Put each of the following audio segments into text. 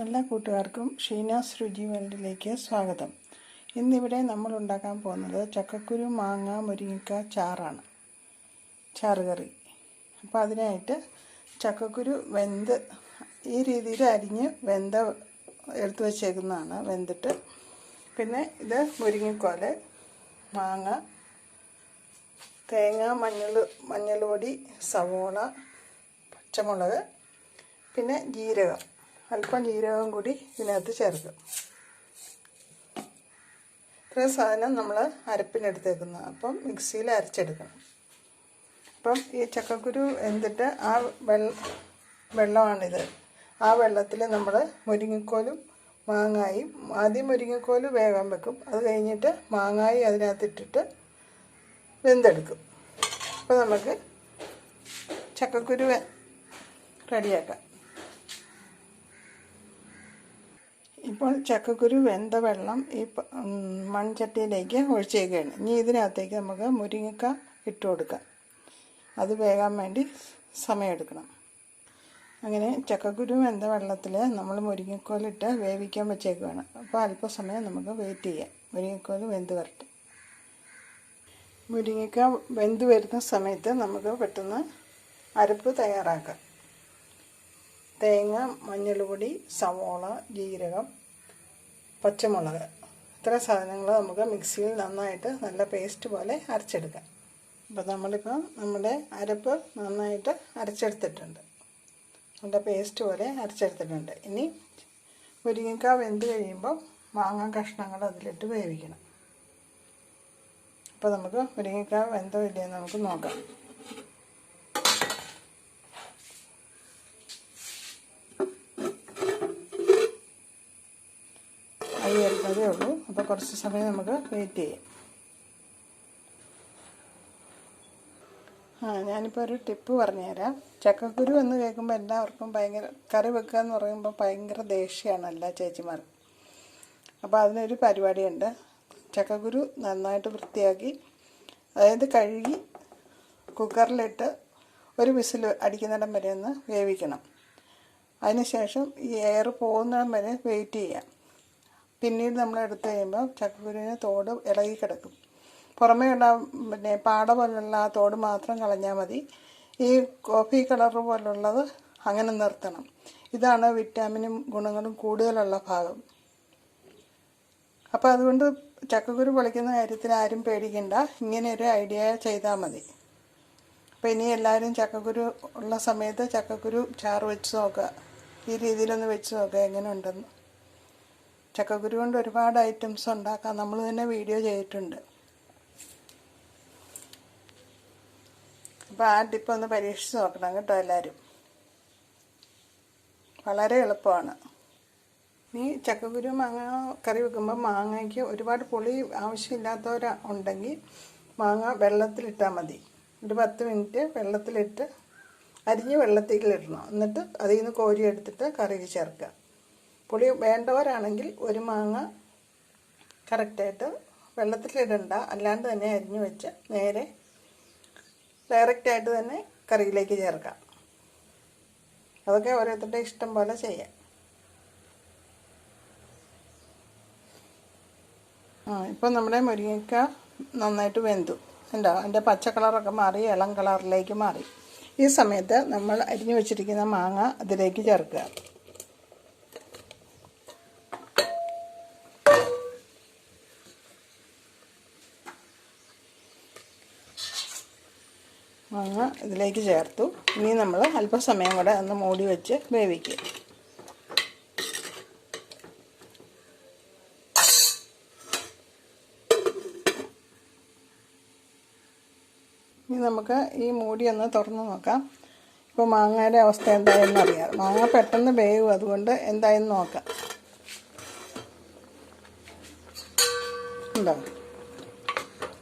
എല്ലാ കൂട്ടുകാർക്കും ഷീനാസ് രുചി വേൾഡിലേക്ക് സ്വാഗതം. ഇന്നിവിടെ നമ്മൾ ഉണ്ടാക്കാൻ പോകുന്നത് ചക്കക്കുരു മാങ്ങ മുരിങ്ങക്ക ചാറാണ്. ചാറ് കറി. അപ്പോൾ അതിനായിട്ട് ചക്കക്കുരു വെന്ത് ഈ രീതിയിൽ അരിഞ്ഞ് വെന്ത എടുത്തു വച്ചേക്കുന്നതാണ്. വെന്തിട്ട് പിന്നെ ഇത് മുരിങ്ങക്കോൽ മാങ്ങ തേങ്ങ മഞ്ഞൾ മഞ്ഞൾ പൊടി സവോള പച്ചമുളക് പിന്നെ ജീരകം. അല്പം ജീരകം കൂടി ഇതിനകത്ത് ചേർക്കും. ഇത്രയും സാധനം നമ്മൾ അരപ്പിനെടുത്തേക്കുന്നത് അപ്പം മിക്സിയിൽ അരച്ചെടുക്കണം. അപ്പം ഈ ചക്കക്കുരു എന്തിട്ട് ആ വെള്ള വെള്ളമാണിത്. ആ വെള്ളത്തിൽ നമ്മൾ മുരിങ്ങക്കോലും മാങ്ങായും ആദ്യം മുരിങ്ങക്കോൽ വേഗം വെക്കും. അത് കഴിഞ്ഞിട്ട് മാങ്ങായി അതിനകത്തിട്ടിട്ട് വെന്തെടുക്കും. അപ്പോൾ നമുക്ക് ചക്കക്കുരു റെഡിയാക്കാം. ഇപ്പോൾ ചക്കക്കുരു വെന്ത വെള്ളം ഈ മൺചട്ടിയിലേക്ക് ഒഴിച്ചേക്കുകയാണ് ഇനി ഇതിനകത്തേക്ക് നമുക്ക് മുരിങ്ങക്ക ഇട്ട് കൊടുക്കാം. അത് വേകാൻ വേണ്ടി സമയമെടുക്കണം. അങ്ങനെ ചക്കക്കുരു വെന്ത വെള്ളത്തിൽ നമ്മൾ മുരിങ്ങക്കോലിട്ട് വേവിക്കാൻ വെച്ചേക്കുകയാണ് അപ്പോൾ അല്പസമയം നമുക്ക് വെയിറ്റ് ചെയ്യാം. മുരിങ്ങക്കോൽ വെന്ത് വരട്ടെ. മുരിങ്ങക്ക വെന്ത് വരുന്ന സമയത്ത് നമുക്ക് പെട്ടെന്ന് അരപ്പ് തയ്യാറാക്കാം. തേങ്ങ മഞ്ഞൾപ്പൊടി സവോള ജീരകം പച്ചമുളക്. ഇത്ര സാധനങ്ങൾ നമുക്ക് മിക്സിയിൽ നന്നായിട്ട് നല്ല പേസ്റ്റ് പോലെ അരച്ചെടുക്കാം. അപ്പോൾ നമ്മളിപ്പോൾ നമ്മുടെ അരപ്പ് നന്നായിട്ട് അരച്ചെടുത്തിട്ടുണ്ട്. നല്ല പേസ്റ്റ് പോലെ അരച്ചെടുത്തിട്ടുണ്ട്. ഇനി മുരിങ്ങക്ക വെന്ത് കഴിയുമ്പോൾ മാങ്ങ കഷ്ണങ്ങൾ അതിലിട്ട് വേവിക്കണം. അപ്പോൾ നമുക്ക് മുരിങ്ങക്ക വെന്തോ ഇല്ലയെന്ന് നമുക്ക് നോക്കാം. അരി വരുന്നതേ ഉള്ളൂ. അപ്പോൾ കുറച്ച് സമയം നമുക്ക് വെയിറ്റ് ചെയ്യാം. ആ ഞാനിപ്പോൾ ഒരു ടിപ്പ് പറഞ്ഞുതരാം. ചക്കക്കുരു എന്ന് കേൾക്കുമ്പോൾ എല്ലാവർക്കും ഭയങ്കര കറി വെക്കുക എന്ന് പറയുമ്പോൾ ഭയങ്കര ദേഷ്യമാണ് എല്ലാ ചേച്ചിമാർക്കും അപ്പോൾ അതിനൊരു പരിപാടിയുണ്ട്. ചക്കക്കുരു നന്നായിട്ട് വൃത്തിയാക്കി അതായത് കഴുകി കുക്കറിലിട്ട് ഒരു വിസിൽ അടിക്കുന്നിടം വരെ ഒന്ന് വേവിക്കണം. അതിനുശേഷം ഈ എയർ പോകുന്നിടം വരെ വെയിറ്റ് ചെയ്യാം. പിന്നീട് നമ്മൾ എടുത്തു കഴിയുമ്പോൾ ചക്കക്കുരുവിന് തോട് ഇളകി കിടക്കും. പുറമേ ഉള്ള പിന്നെ പാട പോലുള്ള ആ തോട് മാത്രം കളഞ്ഞാൽ മതി. ഈ കോഫി കളർ പോലുള്ളത് അങ്ങനെ നിർത്തണം. ഇതാണ് വിറ്റാമിനും ഗുണങ്ങളും കൂടുതലുള്ള ഭാഗം. അപ്പോൾ അതുകൊണ്ട് ചക്കക്കുരു പൊളിക്കുന്ന കാര്യത്തിൽ ആരും പേടിക്കണ്ട. ഇങ്ങനെ ഒരു ഐഡിയ ചെയ്താൽ മതി. അപ്പോൾ ഇനി എല്ലാവരും ചക്കക്കുരു ഉള്ള സമയത്ത് ചക്കക്കുരു ചാറ് വെച്ച് നോക്കുക. ഈ രീതിയിലൊന്ന് വെച്ച് നോക്കുക എങ്ങനെ ഉണ്ടെന്ന് ചക്കക്കുരു കൊണ്ട് ഒരുപാട് ഐറ്റംസ് ഉണ്ടാക്കാം. നമ്മൾ തന്നെ വീഡിയോ ചെയ്തിട്ടുണ്ട്. അപ്പോൾ ആ ടിപ്പ് ഒന്ന് പരീക്ഷിച്ച് നോക്കണം കേട്ടോ എല്ലാവരും വളരെ എളുപ്പമാണ്. നീ ചക്കക്കുരു മാങ്ങ കറി വെക്കുമ്പോൾ മാങ്ങയ്ക്ക് ഒരുപാട് പുളി ആവശ്യമില്ലാത്തവർ ഉണ്ടെങ്കിൽ മാങ്ങ വെള്ളത്തിലിട്ടാൽ മതി. ഒരു പത്ത് മിനിറ്റ് വെള്ളത്തിലിട്ട് അരിഞ്ഞ് വെള്ളത്തിലിടണം. എന്നിട്ട് അതിൽ നിന്ന് കോരി എടുത്തിട്ട് കറിയിൽ ചേർക്കുക. പുളി വേണ്ടവരാണെങ്കിൽ ഒരു മാങ്ങ കറക്റ്റായിട്ട് വെള്ളത്തിലിടണ്ട. അല്ലാണ്ട് തന്നെ അരിഞ്ഞു വെച്ച് നേരെ ഡയറക്റ്റായിട്ട് തന്നെ കറിയിലേക്ക് ചേർക്കാം. അതൊക്കെ ഓരോരുത്തരുടെ ഇഷ്ടം പോലെ ചെയ്യാം. ആ ഇപ്പം നമ്മുടെ മുരിങ്ങക്ക നന്നായിട്ട് വെന്തു. ഉണ്ടോ അതിന്റെ പച്ച കളറൊക്കെ മാറി ഇളം കളറിലേക്ക് മാറി. ഈ സമയത്ത് നമ്മൾ അരിഞ്ഞു വെച്ചിരിക്കുന്ന മാങ്ങ അതിലേക്ക് ചേർക്കുക. മാങ്ങ ഇതിലേക്ക് ചേർത്തു. ഇനി നമ്മൾ അല്പസമയം കൂടെ ഒന്ന് മൂടി വെച്ച് വേവിക്കുക ഇനി നമുക്ക് ഈ മൂടി ഒന്ന് തുറന്ന് നോക്കാം. ഇപ്പോൾ മാങ്ങയുടെ അവസ്ഥ എന്തായെന്ന് അറിയാം. മാങ്ങ പെട്ടെന്ന് വേവും അതുകൊണ്ട് എന്തായെന്ന് നോക്കാം. ഉണ്ടോ?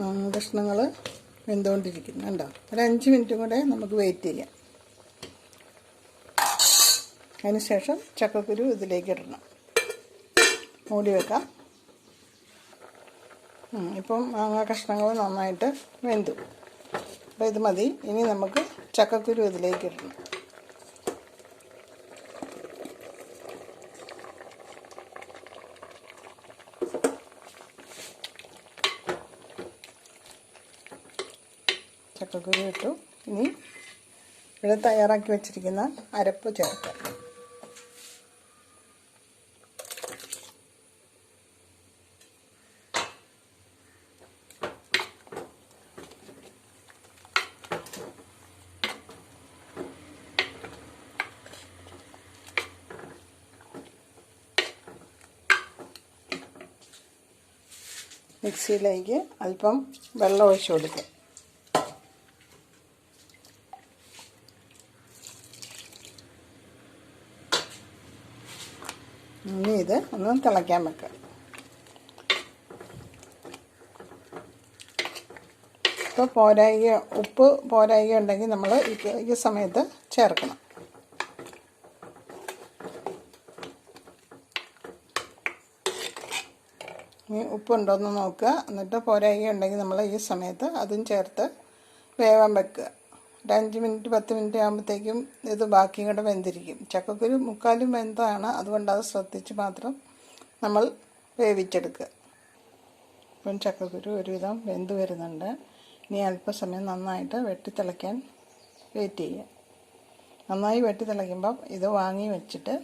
മാങ്ങ കഷ്ണങ്ങൾ വെന്തുകൊണ്ടിരിക്കുന്നു. കണ്ടോ? ഒരു അഞ്ച് മിനിറ്റും കൂടെ നമുക്ക് വെയിറ്റ് ചെയ്യാം. അതിനുശേഷം ചക്കക്കുരു ഇതിലേക്ക് ഇടണം. മൂടി വെക്കാം. ഇപ്പം മാങ്ങ കഷ്ണങ്ങൾ നന്നായിട്ട് വെന്തു. അപ്പോൾ ഇത് മതി. ഇനി നമുക്ക് ചക്കക്കുരു ഇതിലേക്ക് ഇടണം. ചക്കക്കുരു ഇട്ടു ഇനി ഇവിടെ തയ്യാറാക്കി വെച്ചിരിക്കുന്ന അരപ്പ് ചേർക്കാം മിക്സിയിലേക്ക് അല്പം വെള്ളം ഒഴിച്ചു കൊടുക്കും. ഇനി ഇത് ഒന്ന് തിളയ്ക്കാൻ വെക്കുക. ഇപ്പോൾ പോരായിക ഉപ്പ് പോരായിക ഉണ്ടെങ്കിൽ നമ്മൾ ഈ സമയത്ത് ചേർക്കണം. ഇനി ഉപ്പുണ്ടോയെന്ന് നോക്കുക. എന്നിട്ട് പോരായിക ഉണ്ടെങ്കിൽ നമ്മൾ ഈ സമയത്ത് അതും ചേർത്ത് വേവാൻ വെക്കുക. ഒരു അഞ്ച് മിനിറ്റ് പത്ത് മിനിറ്റ് ആകുമ്പോഴത്തേക്കും ഇത് ബാക്കിയും കൂടെ വെന്തിരിക്കും. ചക്കക്കുരു മുക്കാലും വെന്താണ് അതുകൊണ്ട് അത് ശ്രദ്ധിച്ച് മാത്രം നമ്മൾ വേവിച്ചെടുക്കുക. ഇപ്പം ചക്കക്കുരു ഒരുവിധം വെന്ത് വരുന്നുണ്ട്. ഇനി അല്പസമയം നന്നായിട്ട് വെട്ടിത്തിളയ്ക്കാൻ വെയിറ്റ് ചെയ്യുക. നന്നായി വെട്ടി തിളയ്ക്കുമ്പം ഇത് വാങ്ങി വെച്ചിട്ട്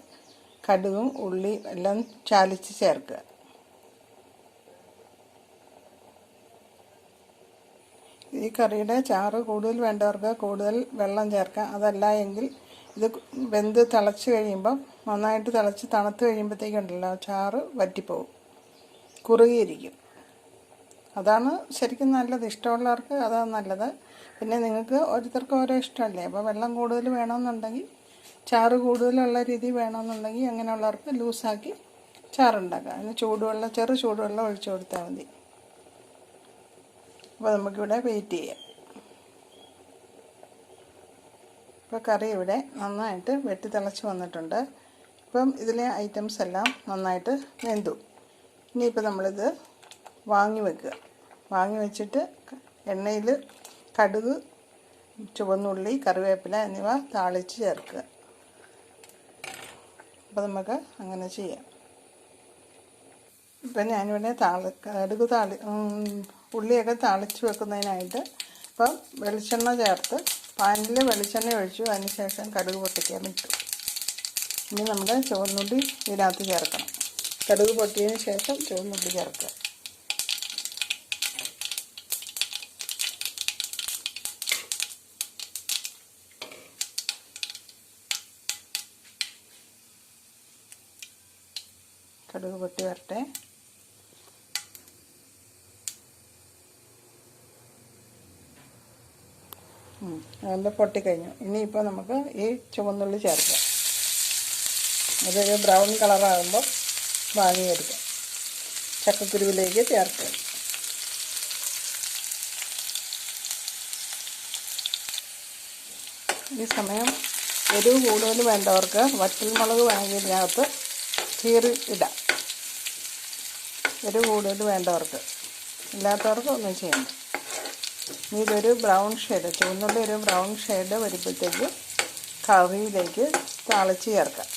കടുകും ഉള്ളി എല്ലാം ചാലിച്ച് ചേർക്കുക. ഈ കറിയുടെ ചാറ് കൂടുതൽ വേണ്ടവർക്ക് കൂടുതൽ വെള്ളം ചേർക്കാം. അതല്ല എങ്കിൽ ഇത് വെന്ത് തിളച്ച് കഴിയുമ്പം നന്നായിട്ട് തിളച്ച് തണുത്ത് കഴിയുമ്പോഴത്തേക്കുണ്ടല്ലോ ചാറ് വറ്റിപ്പോവും. കുറുകിയിരിക്കും. അതാണ് ശരിക്കും നല്ലത്. ഇഷ്ടമുള്ളവർക്ക് അതാണ് നല്ലത്. പിന്നെ നിങ്ങൾക്ക് ഓരോരുത്തർക്ക് ഓരോ ഇഷ്ടമല്ലേ? അപ്പോൾ വെള്ളം കൂടുതൽ വേണമെന്നുണ്ടെങ്കിൽ ചാറ് കൂടുതലുള്ള രീതി വേണമെന്നുണ്ടെങ്കിൽ അങ്ങനെയുള്ളവർക്ക് ലൂസാക്കി ചാറുണ്ടാക്കാം. അതിന് ചൂടുവെള്ളം ചെറു ചൂടുവെള്ളം ഒഴിച്ചു കൊടുത്താൽ മതി. അപ്പോൾ നമുക്കിവിടെ വെയിറ്റ് ചെയ്യാം. ഇപ്പോൾ കറി ഇവിടെ നന്നായിട്ട് വെട്ടി തിളച്ച് വന്നിട്ടുണ്ട്. ഇപ്പം ഇതിലെ ഐറ്റംസ് എല്ലാം നന്നായിട്ട് വെന്തു. ഇനിയിപ്പോൾ നമ്മളിത് വാങ്ങി വെക്കുക. വാങ്ങി വെച്ചിട്ട് എണ്ണയിൽ കടുക് ചുവന്നുള്ളി കറിവേപ്പില എന്നിവ താളിച്ച് ചേർക്കുക. അപ്പോൾ നമുക്ക് അങ്ങനെ ചെയ്യാം. ഇപ്പം ഞാനിവിടെ താളി കടുക് താളി ഉള്ളിയൊക്കെ തളിച്ച് വെക്കുന്നതിനായിട്ട് ഇപ്പം വെളിച്ചെണ്ണ ചേർത്ത് പാനിൽ വെളിച്ചെണ്ണ ഒഴിച്ചു അതിനുശേഷം കടുക് പൊട്ടിക്കാൻ ഇട്ടു. ഇനി നമ്മുടെ ചുവന്നുള്ളി ഇതിനകത്ത് ചേർക്കണം. കടുക് പൊട്ടിയതിന് ശേഷം ചുവന്നുള്ളി ചേർക്കുക. കടുക് പൊട്ടി വരട്ടെ. നല്ല പൊട്ടിക്കഴിഞ്ഞു. ഇനിയിപ്പോൾ നമുക്ക് ഈ ചുവന്നുള്ളി ചേർക്കാം. അതൊരു ബ്രൗൺ കളറാകുമ്പോൾ വാങ്ങിയെടുക്കാം. ചക്കക്കുരുവിലേക്ക് ചേർക്കുക ഈ സമയം എരിവ് കൂടുതൽ വേണ്ടവർക്ക് വറ്റൽമുളക് വാങ്ങിയതിനകത്ത് കീറി ഇടാം. എരിവ് കൂടുതൽ വേണ്ടവർക്ക്. ഇല്ലാത്തവർക്ക് ഒന്നും ചെയ്യണ്ട. ഇനി ഇതൊരു ബ്രൗൺ ഷെയ്ഡ് ചുവന്നുള്ള ഒരു ബ്രൗൺ ഷെയ്ഡ് വരുമ്പോഴത്തേക്ക് കറിയിലേക്ക് താളിച്ച് ചേർക്കാം.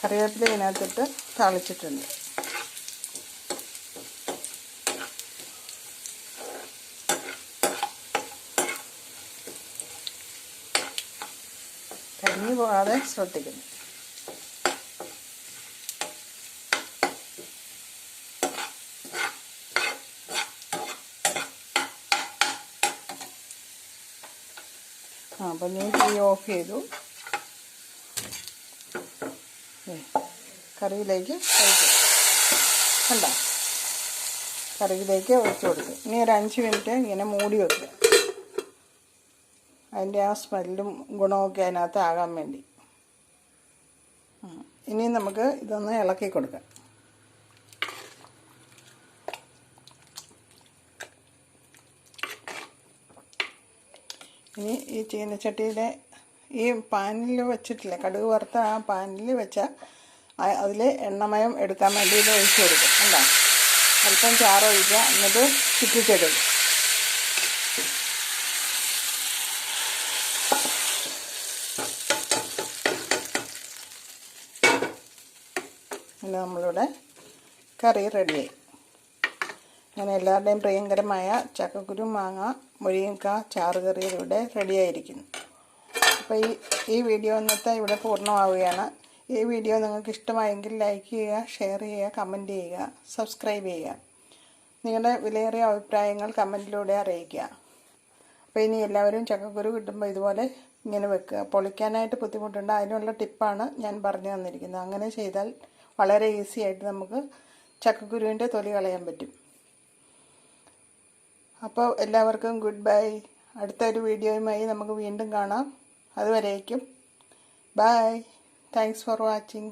കറിവേപ്പില ഇതിനകത്തിട്ട് താളിച്ചിട്ടുണ്ട്. കരിഞ്ഞു പോകാതെ ശ്രദ്ധിക്കുന്നു ആ അപ്പം ഞാൻ തീ ഓഫ് ചെയ്തു. കറിയിലേക്ക് ഒഴിച്ചു. കണ്ട? കറിയിലേക്ക് ഒഴിച്ചു കൊടുക്കും ഇനി ഒരു അഞ്ച് മിനിറ്റ് ഇങ്ങനെ മൂടി വെക്കുക. അതിന്റെ ആ സ്മെല്ലും ഗുണമൊക്കെ അതിനകത്ത് ആകാൻ വേണ്ടി. ഇനി നമുക്ക് ഇതൊന്ന് ഇളക്കി കൊടുക്കാം. ഇനി ഈ ചീനച്ചട്ടിയുടെ ഈ പാനിൽ വെച്ചിട്ടില്ല കടുക് വറുത്ത ആ പാനിൽ വെച്ച അതിൽ എണ്ണമയം എടുക്കാൻ വേണ്ടി ഇത് ഒഴിച്ചു കൊടുക്കും കണ്ടോ? അല്പം ചാറൊഴിക്കുക എന്നിട്ട് ചുറ്റിച്ചെടുക്കും. നമ്മളിവിടെ കറി റെഡിയായി അങ്ങനെ എല്ലാവരുടെയും പ്രിയങ്കരമായ ചക്കക്കുരു മാങ്ങ മുരിങ്ങക്ക ചാറുകറി ഇവിടെ റെഡിയായിരിക്കുന്നു അപ്പോൾ ഈ ഈ വീഡിയോ ഇന്നത്തെ ഇവിടെ പൂർണമാവുകയാണ്. ഈ വീഡിയോ നിങ്ങൾക്ക് ഇഷ്ടമായെങ്കിൽ ലൈക്ക് ചെയ്യുക ഷെയർ ചെയ്യുക കമന്റ് ചെയ്യുക സബ്സ്ക്രൈബ് ചെയ്യുക. നിങ്ങളുടെ വിലയേറിയ അഭിപ്രായങ്ങൾ കമന്റിലൂടെ അറിയിക്കുക. അപ്പോൾ ഇനി എല്ലാവരും ചക്കക്കുരു കിട്ടുമ്പോൾ ഇതുപോലെ ഇങ്ങനെ വെക്കുക. പൊളിക്കാനായിട്ട് ബുദ്ധിമുട്ടുണ്ട്. അതിനുള്ള ടിപ്പാണ് ഞാൻ പറഞ്ഞു തന്നിരിക്കുന്നത്. അങ്ങനെ ചെയ്താൽ വളരെ ഈസി ആയിട്ട് നമുക്ക് ചക്കക്കുരുവിന്റെ തൊലി കളയാൻ പറ്റും. അപ്പോൾ എല്ലാവർക്കും ഗുഡ് ബൈ. അടുത്തൊരു വീഡിയോയുമായി നമുക്ക് വീണ്ടും കാണാം. അതുവരേക്കും. ബൈ. Thanks for watching